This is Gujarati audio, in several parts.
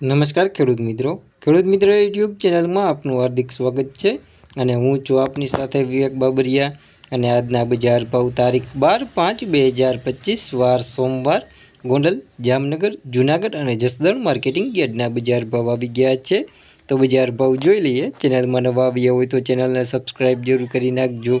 નમસ્કાર ખેડૂત મિત્રો. ખેડૂત મિત્રો યુટ્યુબ ચેનલમાં આપનું હાર્દિક સ્વાગત છે અને હું છું આપની સાથે વિવેક બાબરિયા અને આજના બજાર ભાવ તારીખ બાર પાંચ બે હજાર પચીસ, વાર સોમવાર, ગોંડલ, જામનગર, જુનાગઢ અને જસદણ માર્કેટિંગ યાર્ડના બજાર ભાવ આવી ગયા છે. તો બજાર ભાવ જોઈ લઈએ. ચેનલમાં નવા આવ્યા હોય તો ચેનલને સબસ્ક્રાઈબ જરૂર કરી નાખજો.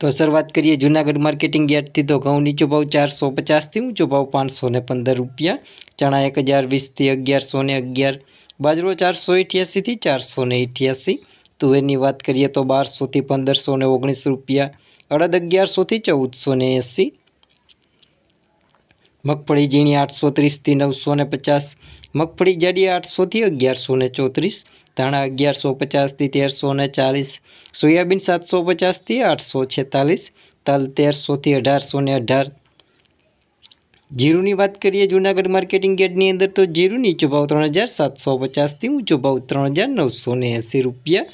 તો શરૂઆત કરીએ જૂનાગઢ માર્કેટિંગ યાર્ડથી. તો ઘઉં નીચો ભાવ ચારસો પચાસથી, ઊંચો ભાવ પાંચસો ને પંદર રૂપિયા. ચણા એક હજાર વીસથી અગિયારસો ને અગિયાર. બાજરો ચારસો અઠ્યાસીથી ચારસો ને અઠ્યાસી તુવેરની વાત કરીએ તો બારસોથી પંદરસો ને ઓગણીસ રૂપિયા. અડદ અગિયારસોથી ચૌદસો ને એંસી. મગફળી ઝીણી આઠસો ત્રીસથી નવસો ને પચાસ. મગફળી જાડી આઠસોથી અગિયારસો ને ચોત્રીસ. ધાણા અગિયારસો પચાસથી તેરસો ને ચાલીસ, સોયાબીન સાતસો પચાસથી આઠસો છેતાલીસ, તલ તેરસોથી અઢારસો ને અઢાર. જીરુની વાત કરીએ જૂનાગઢ માર્કેટિંગ યાર્ડની અંદર તો જીરું નીચો ભાવ ત્રણ હજાર સાતસો પચાસથી ઊંચો ભાવ ત્રણ હજાર નવસો ને એંસી રૂપિયા.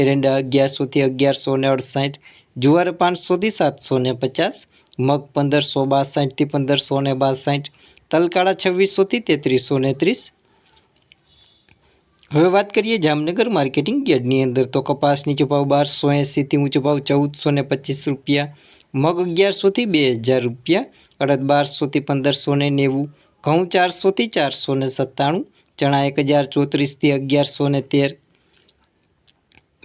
એરંડા અગિયારસોથી અગિયારસો ને અડસાઠ, જુવાર પાંચસોથી સાતસો ને પચાસ, મગ પંદરસો બાસઠથી પંદરસો ને બાસઠ, તલકાળા છવ્વીસોથી તેત્રીસો ને ત્રીસ હવે વાત કરીએ જામનગર માર્કેટિંગ યાર્ડની અંદર. તો કપાસ નીચો બારસો એંસીથી ઊંચો ભાવ ચૌદસો ને પચીસ રૂપિયા. મગ અગિયારસોથી બે હજાર રૂપિયા. અડદ બારસોથી પંદરસો ને નેવું. ઘઉં ચારસોથી ચારસો ને સત્તાણું. ચણા એક હજાર ચોત્રીસથી અગિયારસો ને તેર.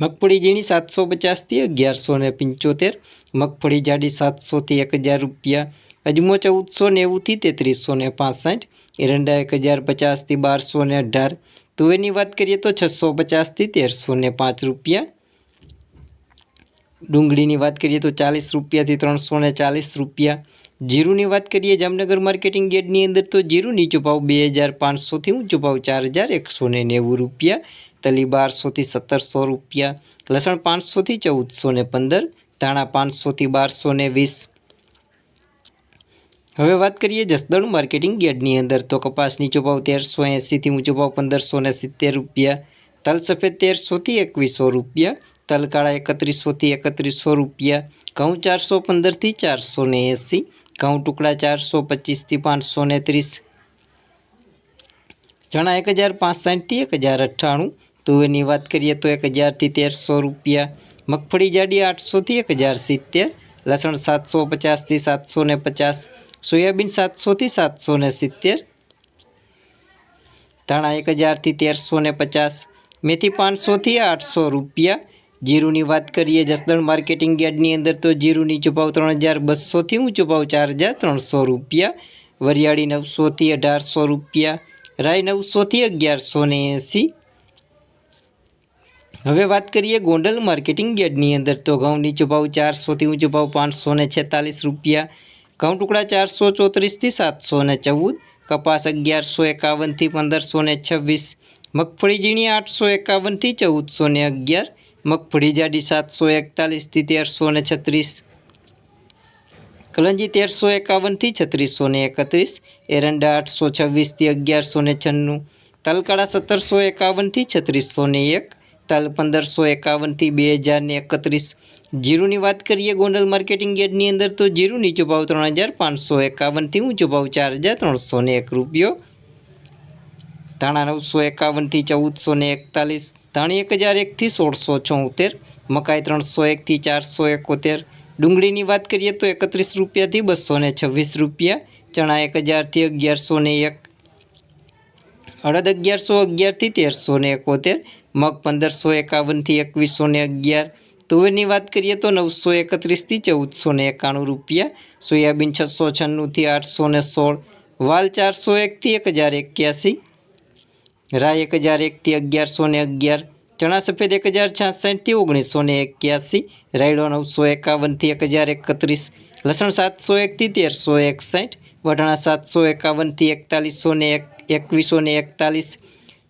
મગફળી ઝીણી સાતસો પચાસથી અગિયારસો ને પંચોતેર. મગફળી જાડી સાતસોથી એક હજાર રૂપિયા. અજમો ચૌદસો નેવુંથી તેત્રીસો ને પાસઠ. એરંડા એક હજાર પચાસથી બારસો ને અઢાર. તુવેરની વાત કરીએ તો છસો પચાસથી તેરસો ને પાંચ રૂપિયા. ડુંગળીની વાત કરીએ તો ચાલીસ રૂપિયાથી ત્રણસો ને ચાલીસ રૂપિયા. જીરુની વાત કરીએ જામનગર માર્કેટિંગ ગેટની અંદર તો જીરું નીચો ભાવ બે હજાર પાંચસોથી ઊંચો ભાવ ચાર હજાર એકસો ને નેવું રૂપિયા. તલી બારસોથી સત્તરસો રૂપિયા. લસણ પાંચસોથી ચૌદસો ને પંદર. ધાણા પાંચસોથી બારસો ને વીસ. હવે વાત કરીએ જસદણ માર્કેટિંગ યાર્ડની અંદર. તો કપાસ નીચો ભાવ તેરસો એંસીથી ઊંચો ભાવ પંદરસો ને સિત્તેર રૂપિયા. તલ સફેદ તેરસોથી એકવીસો રૂપિયા. તલ કાળા એકત્રીસોથી એકત્રીસો રૂપિયા. ઘઉં ચારસો પંદરથી ચારસો ને એંસી. ઘઉં ટુકડા ચારસો પચીસથી પાંચસો ને ત્રીસ. ચણા એક હજાર પાસઠથી એક હજાર અઠ્ઠાણું. તુવેરની વાત કરીએ તો એક હજારથી તેરસો રૂપિયા. મગફળી જાડી આઠસોથી એક હજાર સિત્તેર. લસણ સાતસો પચાસથી સાતસો ને પચાસ. સોયાબીન સાતસોથી સાતસો ને સિત્તેર, ધાણા એક હજારથી તેરસો ને પચાસ, મેથી પાંચસોથી આઠસો રૂપિયા. જીરુની વાત કરીએ જસદણ માર્કેટિંગ યાર્ડની અંદર તો જીરુની નીચો ત્રણ હજાર બસોથી ઊંચો ભાવ ચાર હજાર ત્રણસો રૂપિયા. વરિયાળી નવસોથી અઢારસો રૂપિયા. રાય નવસોથી અગિયારસો ને એંસી. હવે વાત કરીએ ગોંડલ માર્કેટિંગ યાર્ડની અંદર તો ઘઉંની નીચો ચારસોથી ઊંચો ભાવ પાંચસો ને છેતાલીસ રૂપિયા. ઘઉં ટુકડા ચારસો ચોત્રીસથી સાતસો ને ચૌદ, કપાસ અગિયારસો એકાવનથી પંદરસો ને છવ્વીસ, મગફળી ઝીણી આઠસો એકાવનથી ચૌદસો ને અગિયાર, મગફળી જાડી સાતસો એકતાલીસથી તેરસો ને છત્રીસ, કલંજી તેરસો એકાવનથી છત્રીસો ને એકત્રીસ, એરંડા આઠસો છવ્વીસથી અગિયારસો ને છન્નું, તલકાળા સત્તરસો એકાવનથી છત્રીસો ને એક, તલ પંદરસો એકાવનથી બે હજાર ને એકત્રીસ જીરુની વાત કરીએ ગોંડલ માર્કેટિંગ યાર્ડની અંદર, તો જીરું નીચો ભાવ ત્રણ હજાર પાંચસો એકાવનથી ઊંચો ભાવ ચાર હજાર ત્રણસો ને એક રૂપિયો. ધાણા નવસો એકાવનથી ચૌદસો ને એકતાલીસ, ધાણી એક હજાર એકથી સોળસો ચોતેર મકાઈ ત્રણસો એકથી ચારસો એકોતેર. ડુંગળીની વાત કરીએ તો એકત્રીસ રૂપિયાથી બસો ને છવ્વીસ રૂપિયા, ચણા એક હજારથી અગિયારસો ને એક, અડદ અગિયારસો અગિયારથી તેરસો ને એકોતેર, મગ પંદરસો એકાવનથી એકવીસો ને અગિયાર તુવેરની વાત કરીએ તો નવસો એકત્રીસથી ચૌદસો ને એકાણું રૂપિયા, સોયાબીન છસો છન્નુંથી આઠસો ને સોળ, વાલ ચારસો એકથી એક હજાર એક્યાસી રાય એક હજાર એકથી અગિયારસો ને અગિયાર, ચણા સફેદ એક હજાર છાસઠથી ઓગણીસો ને એક્યાસી, રાયડો નવસો એકાવનથી એક હજાર એકત્રીસ, લસણ સાતસો એકથી તેરસો એકસઠ, વટાણા સાતસો એકાવનથી એકતાલીસો ને એક, એકવીસો ને એકતાલીસ